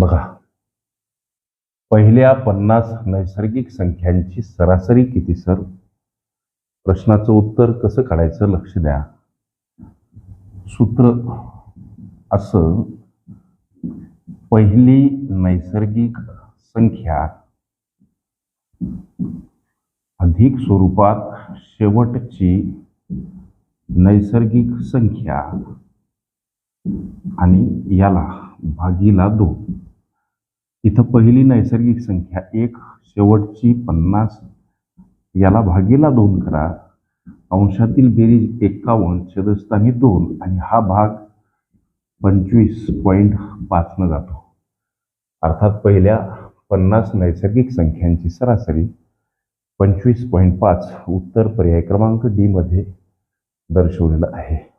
बघा. पहिल्या पन्नास नैसर्गिक संख्यांची सरासरी किती सर? प्रश्नाचं उत्तर कसं काढायचं लक्ष द्या. सूत्र असं पहिली नैसर्गिक संख्या अधिक स्वरूपात शेवटची नैसर्गिक संख्या आणि याला भागीला दोन. इथं पहिली नैसर्गिक संख्या एक शेवटची पन्नास. याला भागीला दोन करा. अंशातील बेरीज एक्कावन्न छेदस्थानी दोन आणि हा भाग पंचवीस पॉईंट पाचनं जातो. अर्थात पहिल्या पन्नास नैसर्गिक संख्यांची सरासरी पंचवीस पॉईंट पाच उत्तर पर्याय क्रमांक डीमध्ये दर्शवलेला दर्शवलेलं आहे.